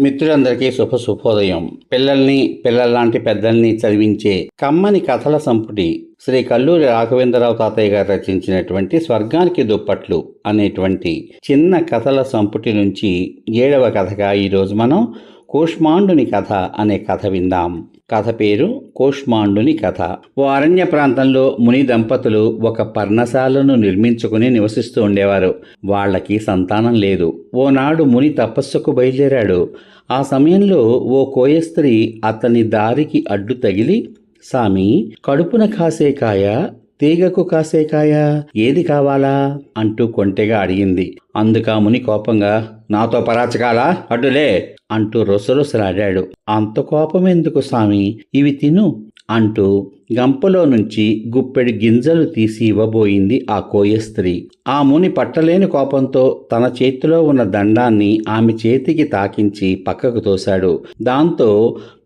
మిత్రులందరికీ శుభ శుభోదయం. పిల్లల్ని పిల్లల్లాంటి పెద్దల్ని చదివించే కమ్మని కథల సంపుటి శ్రీ కల్లూరి రాఘవేంద్రరావు తాతయ్య గారు రచించినటువంటి స్వర్గానికి దుప్పట్లు అనేటువంటి చిన్న కథల సంపుటి నుంచి ఏడవ కథగా ఈరోజు మనం కూష్మాండుని కథ అనే కథ విందాం. కథ పేరు కోష్మాండుని కథ. ఓ అరణ్య ప్రాంతంలో ముని దంపతులు ఒక పర్ణశాలను నిర్మించుకుని నివసిస్తూ ఉండేవారు. వాళ్ళకి సంతానం లేదు. ఓనాడు ముని తపస్సుకు బయలుదేరాడు. ఆ సమయంలో ఓ కోయస్త్రీ అతని దారికి అడ్డు తగిలి సామి కడుపున కాసే కాయ తీగకు కాసే కాయ ఏది కావాలా? అంటూ కొంటెగా అడిగింది. అందుకాముని కోపంగా నాతో పరాచకాలా? అడ్డులే అంటూ రొసరొసలాడాడు. అంత కోపం ఎందుకు స్వామి? ఇవి తిను అంటూ గంపలో నుంచి గుప్పెడి గింజలు తీసి ఇవ్వబోయింది ఆ కోయ స్త్రీ. ఆ ముని పట్టలేని కోపంతో తన చేతిలో ఉన్న దండాన్ని ఆమె చేతికి తాకించి పక్కకు తోశాడు. దాంతో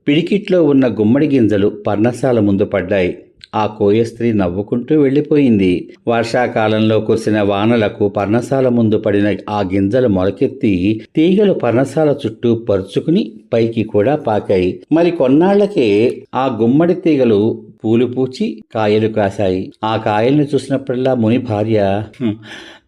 పిడికిట్లో ఉన్న గుమ్మడి గింజలు పర్ణశాల ముందు పడ్డాయి. ఆ కోయ స్త్రీ నవ్వుకుంటూ వెళ్ళిపోయింది. వర్షాకాలంలో కురిసిన వానలకు పర్ణశాల ముందు పడిన ఆ గింజలు మొలకెత్తి తీగలు పర్ణశాల చుట్టూ పరుచుకుని పైకి కూడా పాకాయి. మరి కొన్నాళ్ళకే ఆ గుమ్మడి తీగలు పూలు పూచి కాయలు కాశాయి. ఆ కాయల్ని చూసినప్పుడల్లా ముని భార్య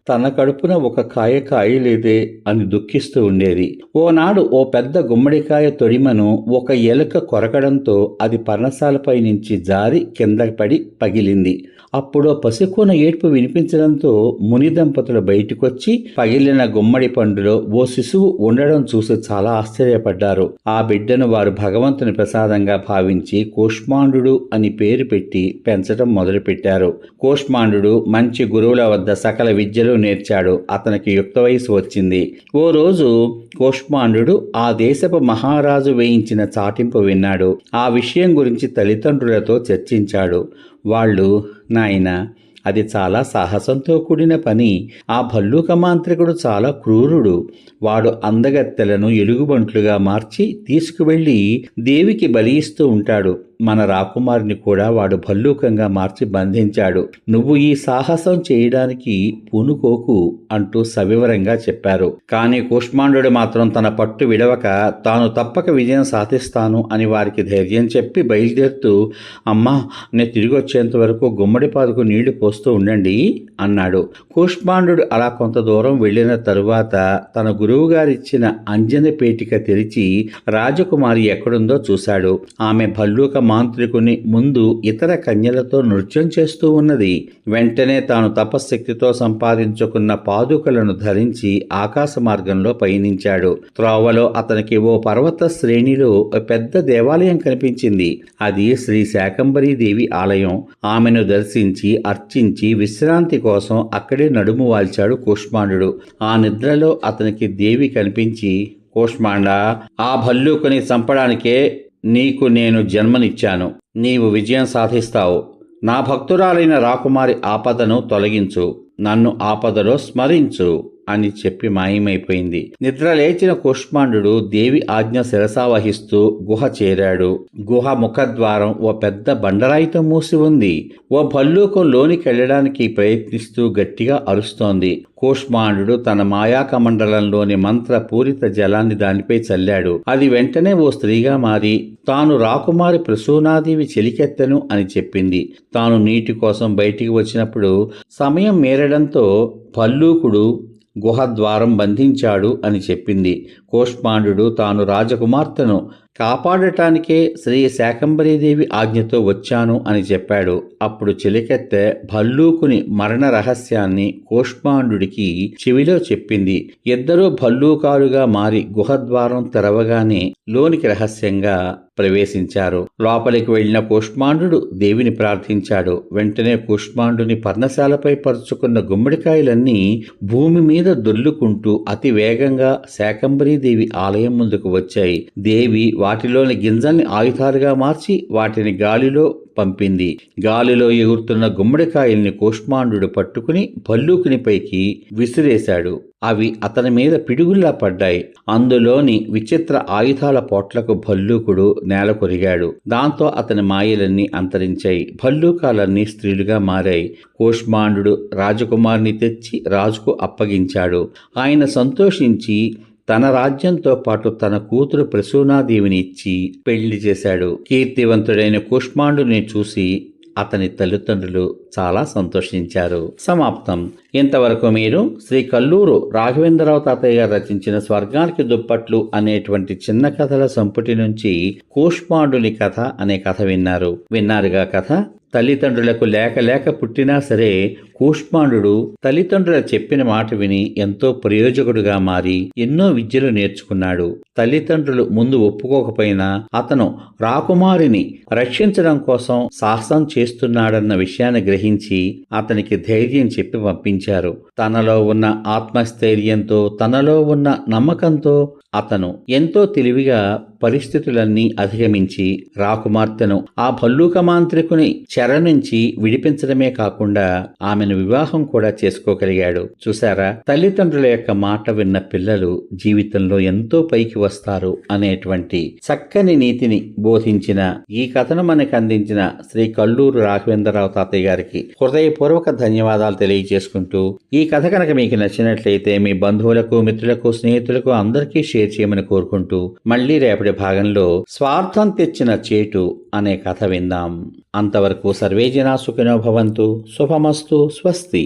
తన కడుపున ఒక కాయ కాయలేదే అని దుఃఖిస్తూ ఉండేది. ఓనాడు ఓ పెద్ద గుమ్మడికాయ తొడిమను ఒక ఎలుక కొరకడంతో అది పర్ణశాలపై నుంచి జారి కింద పడి పగిలింది. అప్పుడు ఆ పసికోన ఏడ్పు వినిపించడంతో ముని దంపతులు బయటకొచ్చి పగిలిన గుమ్మడి పండులో ఓ శిశువు ఉండడం చూసి చాలా ఆశ్చర్యపడ్డారు. ఆ బిడ్డను వారు భగవంతుని ప్రసాదంగా భావించి కోష్మాండు అని పేరు పెట్టి పెంచడం మొదలుపెట్టారు. కోష్మాండు మంచి గురువుల వద్ద సకల విద్యలు నేర్చాడు. అతనికి యుక్త వయసు వచ్చింది. ఓ రోజు కూష్మాండు ఆ దేశపు మహారాజు వేయించిన చాటింపు విన్నాడు. ఆ విషయం గురించి తల్లిదండ్రులతో చర్చించాడు. వాళ్ళు నాయన అది చాలా సాహసంతో కూడిన పని. ఆ భల్లూక మాంత్రికుడు చాలా క్రూరుడు. వాడు అందగత్తెలను ఎలుగుబంట్లుగా మార్చి తీసుకువెళ్ళి దేవికి బలి ఇస్తూ ఉంటాడు. మన రాకుమారిని కూడా వాడు భల్లూకంగా మార్చి బంధించాడు. నువ్వు ఈ సాహసం చేయడానికి పూనుకోకు అంటూ సవివరంగా చెప్పారు. కానీ కుష్మాండు మాత్రం తన పట్టు విడవక తాను తప్పక విజయం సాధిస్తాను అని వారికి ధైర్యం చెప్పి బయలుదేరుతూ అమ్మా నేను తిరిగి వచ్చేంత వరకు గుమ్మడి పాదకు నీళ్ళు పోస్తూ ఉండండి అన్నాడు. కుష్మాండు అలా కొంత దూరం వెళ్ళిన తరువాత తన గురువు గారిచ్చిన అంజన పేటిక తెరిచి రాజకుమారి ఎక్కడుందో చూశాడు. ఆమె భల్లూక మాంత్రికుని ముందు ఇతర కన్యలతో నృత్యం చేస్తూ ఉన్నది. వెంటనే తాను తపశ్శక్తితో సంపాదించుకున్న పాదుకలను ధరించి ఆకాశ మార్గంలో పయనించాడు. త్రోవలో అతనికి ఓ పర్వత శ్రేణిలో పెద్ద దేవాలయం కనిపించింది. అది శ్రీ శాకంబరీదేవి ఆలయం. ఆమెను దర్శించి అర్చించి విశ్రాంతి కోసం అక్కడే నడుము వాల్చాడు కూష్మాండు. ఆ నిద్రలో అతనికి దేవి కనిపించి కూష్మాండ ఆ భల్లూకుని చంపడానికే నీకు నేను జన్మనిచ్చాను. నీవు విజయం సాధిస్తావు. నా భక్తురాలైన రాకుమారి ఆపదను తొలగించు. నన్ను ఆపదలో స్మరించు. అని చెప్పి మాయమైపోయింది. నిద్ర లేచిన కుష్మాండు దేవి ఆజ్ఞ శిరసావహిస్తూ గుహ చేరాడు. గుహ ముఖద్వారం ఓ పెద్ద బండరాయితో మూసి ఉంది. ఓ భల్లూకం లోనికి వెళ్ళడానికి ప్రయత్నిస్తూ గట్టిగా అరుస్తోంది. కూష్మాండు తన మాయాకమండలంలోని మంత్ర పూరిత జలాన్ని దానిపై చల్లాడు. అది వెంటనే ఓ స్త్రీగా మారి తాను రాకుమారి ప్రసూనాదేవి చెలికెత్తను అని చెప్పింది. తాను నీటి కోసం బయటికి వచ్చినప్పుడు సమయం మేరడంతో భల్లూకుడు గుహద్వారం బంధించాడు అని చెప్పింది. కోష్మాండు తాను రాజకుమార్తెను కాపాడటానికే శ్రీ శాకంబరీదేవి ఆజ్ఞతో వచ్చాను అని చెప్పాడు. అప్పుడు చిలికెత్తె భల్లూకుని మరణ రహస్యాన్ని కోష్మాండుడికి చెవిలో చెప్పింది. ఇద్దరూ భల్లూకాలుగా మారి గుహద్వారం తెరవగానే లోనికి రహస్యంగా ప్రవేశించారు. లోపలికి వెళ్ళిన కుష్మాండు దేవిని ప్రార్థించాడు. వెంటనే కుష్మాండుని పర్ణశాలపై పరుచుకున్న గుమ్మడికాయలన్నీ భూమి మీద దొల్లుకుంటూ అతి వేగంగా దేవి ఆలయం ముందుకు వచ్చాయి. దేవి వాటిలోని గింజల్ని ఆయుధాలుగా మార్చి వాటిని గాలిలో పంపింది. గాలిలో ఎగురుతున్న గుమ్మడికాయల్ని కూష్మాండు పట్టుకుని భల్లూకుని పైకి విసిరేశాడు. అవి అతని మీద పిడుగుల్లా పడ్డాయి. అందులోని విచిత్ర ఆయుధాల పోట్లకు భల్లూకుడు నేల కొరిగాడు. దాంతో అతని మాయలన్నీ అంతరించాయి. భల్లూకాలన్నీ స్త్రీలుగా మారాయి. కోష్మాండు రాజకుమారిని తెచ్చి రాజుకు అప్పగించాడు. ఆయన సంతోషించి తన రాజ్యంతో పాటు తన కూతురు ప్రసూనాదేవిని ఇచ్చి పెళ్ళి చేశాడు. కీర్తివంతుడైన కుష్మాండుని చూసి అతని తల్లిదండ్రులు చాలా సంతోషించారు. సమాప్తం. ఇంతవరకు మీరు శ్రీ కల్లూరు రాఘవేంద్రరావు తాతయ్య గారు రచించిన స్వర్గానికి దుప్పట్లు అనేటువంటి చిన్న కథల సంపుటి నుంచి కూష్మాండుని కథ అనే కథ విన్నారు. విన్నారుగా కథ? తల్లిదండ్రులకు లేక లేక పుట్టినా సరే కూష్మాండు తల్లిదండ్రుల చెప్పిన మాట విని ఎంతో ప్రయోజకుడుగా మారి ఎన్నో విద్యలు నేర్చుకున్నాడు. తల్లిదండ్రులు ముందు ఒప్పుకోకపోయినా అతను రాకుమారిని రక్షించడం కోసం సాహసం చేస్తున్నాడన్న విషయాన్ని గ్రహించి అతనికి ధైర్యం చెప్పి పంపించారు. తనలో ఉన్న ఆత్మస్థైర్యంతో తనలో ఉన్న నమ్మకంతో అతను ఎంతో తెలివిగా పరిస్థితులన్నీ అధిగమించి రాకుమార్తెను ఆ భల్లూక మాంత్రికుని చెర నుంచి విడిపించడమే కాకుండా ఆమెను వివాహం కూడా చేసుకోగలిగాడు. చూసారా తల్లిదండ్రుల యొక్క మాట విన్న పిల్లలు జీవితంలో ఎంతో పైకి వస్తారు అనేటువంటి చక్కని నీతిని బోధించిన ఈ కథను మనకు అందించిన శ్రీ కల్లూరు రాఘవేంద్రరావు తాతయ్య గారికి హృదయపూర్వక ధన్యవాదాలు తెలియజేసుకుంటూ ఈ కథ కనుక మీకు నచ్చినట్లయితే మీ బంధువులకు మిత్రులకు స్నేహితులకు అందరికీ షేర్ చేయమని కోరుకుంటూ మళ్ళీ రేపటి భాగంలో స్వార్థం తెచ్చిన చేటు అనే కథ విందాం. అంతవరకు సర్వేజనా సుఖినో భవంతు. శుభమస్తు. స్వస్తి.